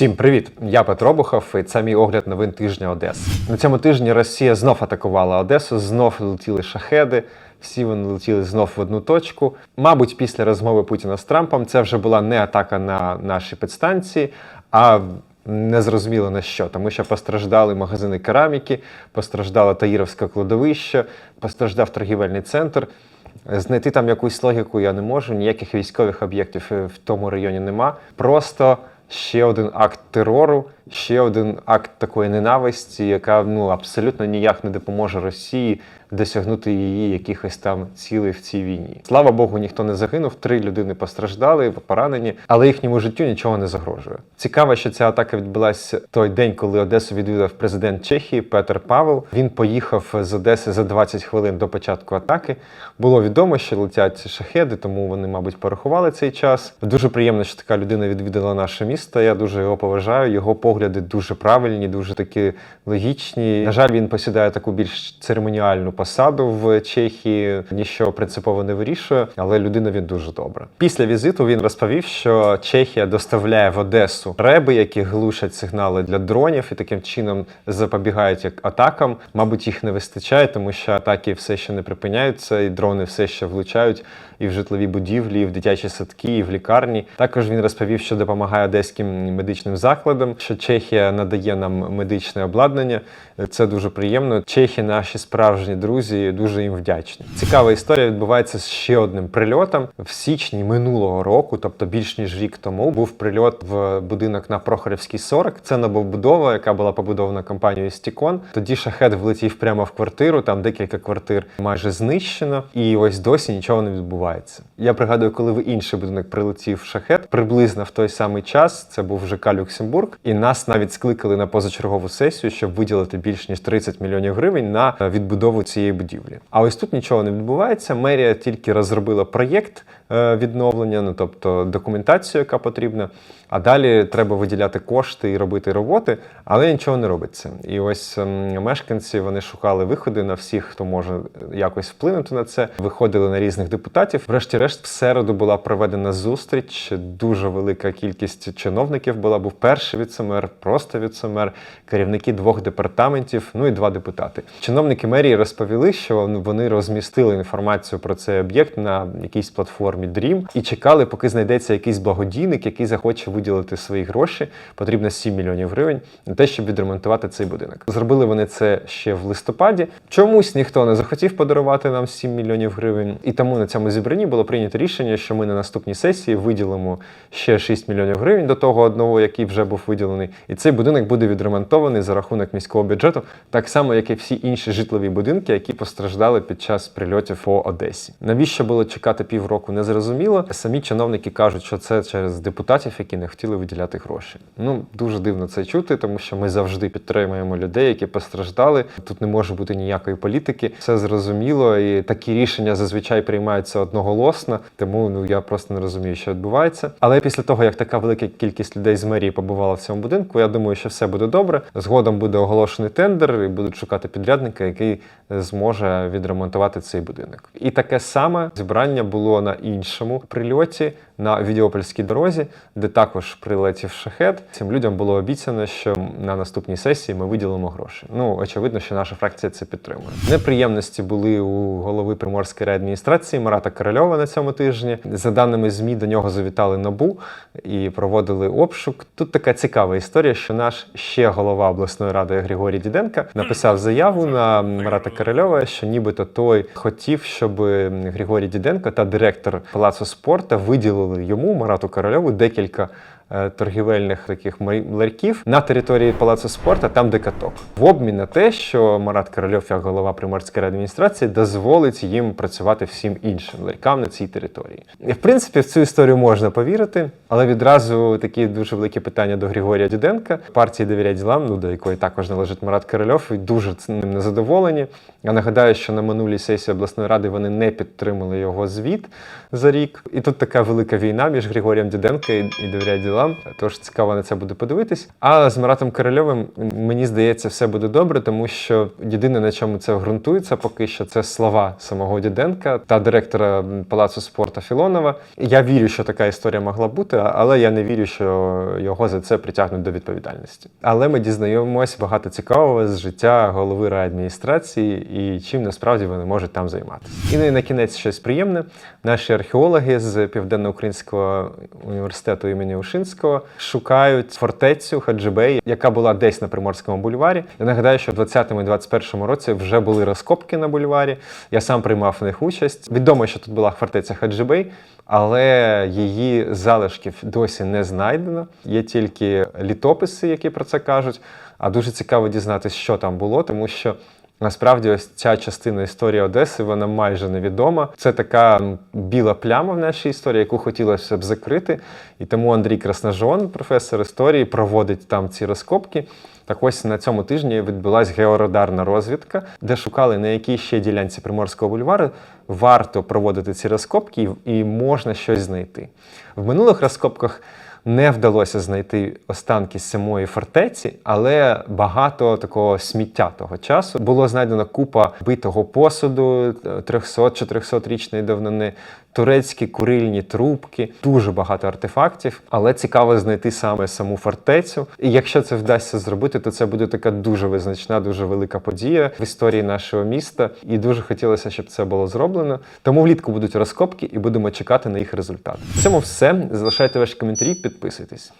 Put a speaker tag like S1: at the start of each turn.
S1: Всім привіт! Я Петро Бухов, і це мій огляд новин тижня Одеси. На цьому тижні Росія знов атакувала Одесу, знов летіли шахеди. Всі вони летіли знов в одну точку. Мабуть, після розмови Путіна з Трампом це вже була не атака на наші підстанції, а незрозуміло на що, тому що постраждали магазини кераміки, постраждало Таїровське кладовище, постраждав торгівельний центр. Знайти там якусь логіку я не можу, ніяких військових об'єктів в тому районі нема. Просто ще один акт терору, ще один акт такої ненависті, яка ну абсолютно ніяк не допоможе Росії досягнути її якихось там цілей в цій війні. Слава Богу, ніхто не загинув. Три людини постраждали, поранені, але їхньому життю нічого не загрожує. Цікаво, що ця атака відбулася той день, коли Одесу відвідав президент Чехії Петер Павел. Він поїхав з Одеси за 20 хвилин до початку атаки. Було відомо, що летять шахеди, тому вони, мабуть, порахували цей час. Дуже приємно, що така людина відвідала наше місто. Я дуже його поважаю. Його погляди дуже правильні, дуже такі логічні. На жаль, він посідає таку більш церемоніальну посаду в Чехії. Ніщо принципово не вирішує, але людина він дуже добра. Після візиту він розповів, що Чехія доставляє в Одесу реби, які глушать сигнали для дронів, і таким чином запобігають як атакам. Мабуть, їх не вистачає, тому що атаки все ще не припиняються, і дрони все ще влучають і в житлові будівлі, і в дитячі садки, і в лікарні. Також він розповів, що допомагає одеським медичним закладам, що Чехія надає нам медичне обладнання. Це дуже приємно. Чехи наші справжні друзі, дуже їм вдячні. Цікава історія відбувається з ще одним прильотом в січні минулого року, тобто більш ніж рік тому, був прильот в будинок на Прохорівській 40. Це новобудова, яка була побудована компанією Стікон. Тоді шахет влетів прямо в квартиру. Там декілька квартир майже знищено, і ось досі нічого не відбувається. Я пригадую, коли в інший будинок прилетів шахет, приблизно в той самий час. Це був ЖК Люксембург, і нас навіть скликали на позачергову сесію, щоб виділити більш ніж 30 мільйонів гривень на відбудову цієї будівлі. А ось тут нічого не відбувається. Мерія тільки розробила проєкт е, відновлення, ну тобто документацію, яка потрібна. А далі треба виділяти кошти і робити роботи, але нічого не робиться. І ось ем, мешканці вони шукали виходи на всіх, хто може якось вплинути на це. Виходили на різних депутатів. Врешті-решт, в середу була проведена зустріч. Дуже велика кількість чиновників була. Був перший віцемер, просто віцемер, керівники двох департаментів, ну і два депутати. Чиновники мерії розповіли, що ну, вони розмістили інформацію про цей об'єкт на якійсь платформі Dream і чекали, поки знайдеться якийсь благодійник, який захоче виділити свої гроші. Потрібно 7 мільйонів гривень на те, щоб відремонтувати цей будинок. Зробили вони це ще в листопаді. Чомусь ніхто не захотів подарувати нам 7 мільйонів гривень, і тому на цьому зібранні було прийнято рішення, що ми на наступній сесії виділимо ще 6 мільйонів гривень до того одного, який вже був виділений. І цей будинок буде відремонтований за рахунок міського бюджету, так само як і всі інші житлові будинки, які постраждали під час прильотів по Одесі. Навіщо було чекати півроку, не зрозуміло. Самі чиновники кажуть, що це через депутатів, які не хотіли виділяти гроші. Ну дуже дивно це чути, тому що ми завжди підтримуємо людей, які постраждали. Тут не може бути ніякої політики. Все зрозуміло, і такі рішення зазвичай приймаються одноголосно. Тому ну я просто не розумію, що відбувається. Але після того, як така велика кількість людей з мерії побувала в цьому будинку, я думаю, що все буде добре. Згодом буде оголошений тендер, і будуть шукати підрядника, який зможе відремонтувати цей будинок. І таке саме зібрання було на іншому прильоті на Відіопольській дорозі, де також прилетів шахет. Цим людям було обіцяно, що на наступній сесії ми виділимо гроші. Ну очевидно, що наша фракція це підтримує. Неприємності були у голови приморської реадміністрації Марата Корольова на цьому тижні. За даними змі, до нього завітали набу і проводили обшук. Тут така цікава історія, що наш ще голова обласної ради Григорій Діденка написав заяву на Марата Корольова, що нібито той хотів, щоб Григорій Діденко та директор палацу спорту виділили йому Марату Корольову декілька торгівельних таких ларьків на території палацу спорту, там де каток. В обмін на те, що Марат Корольов, як голова приморської адміністрації, дозволить їм працювати всім іншим ларькам на цій території. І в принципі в цю історію можна повірити, але відразу такі дуже великі питання до Григорія Діденка. Партії довіряють ділам, ну до якої також належить Марат Корольов, і дуже цим незадоволені. Я нагадаю, що на минулій сесії обласної ради вони не підтримали його звіт за рік. І тут така велика війна між Григорієм Діденко і довіряють ділам. Вам. Тож цікаво на це буде подивитись. А з Маратом Корольовим мені здається, все буде добре, тому що єдине на чому це ґрунтується, поки що це слова самого Діденка та директора палацу спорту Філонова. Я вірю, що така історія могла бути, але я не вірю, що його за це притягнуть до відповідальності. Але ми дізнаємось багато цікавого з життя голови райадміністрації і чим насправді вони можуть там займатися. І ну і на кінець щось приємне. Наші археологи з Південно-Українського університету імені Ушинського шукають фортецю Хаджибей, яка була десь на Приморському бульварі. Я нагадаю, що в 20-му і 21-му році вже були розкопки на бульварі. Я сам приймав в них участь. Відомо, що тут була фортеця Хаджибей, але її залишків досі не знайдено. Є тільки літописи, які про це кажуть. А дуже цікаво дізнатися, що там було, тому що. Насправді, ось ця частина історії Одеси, вона майже невідома. Це така біла пляма в нашій історії, яку хотілося б закрити. І тому Андрій Красножон, професор історії, проводить там ці розкопки. Так ось на цьому тижні відбулася георадарна розвідка, де шукали на якій ще ділянці Приморського бульвару варто проводити ці розкопки і- можна щось знайти. В минулих розкопках не вдалося знайти останки самої фортеці, але багато такого сміття того часу. Було знайдено купа битого посуду 300-400-річної давнини, турецькі курильні трубки, дуже багато артефактів. Але цікаво знайти саме саму фортецю. І якщо це вдасться зробити, то це буде така дуже визначна, дуже велика подія в історії нашого міста. І дуже хотілося, щоб це було зроблено. Тому влітку будуть розкопки і будемо чекати на їх результат. В цьому все. Залишайте ваші коментарі, підписуйтесь.